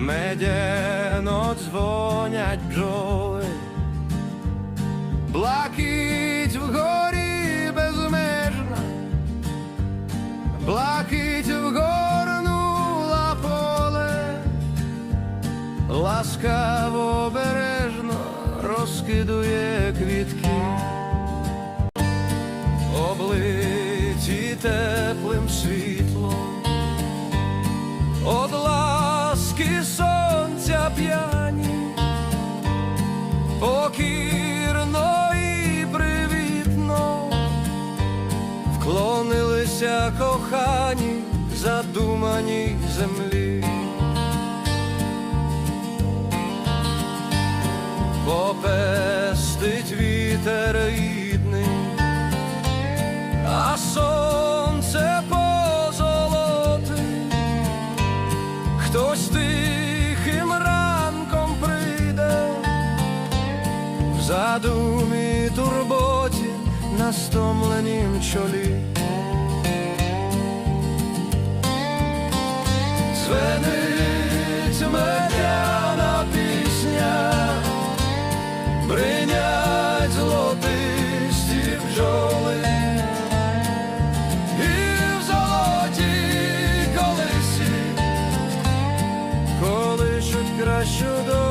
медяно дзвонять бджоли, блакить вгорі безмежна, блакить вгорнула поле, ласкаво бережно розкидує квітки, облиті теплим світлом. Покірно і привітно вклонилися кохані задуманій землі. Попестить вітер рідний, а сонце позолотить. Хтось тихим в задумі турботі на стомленім чолі. Звенить медяна пісня, бринять золотисті бджоли. Кращу долю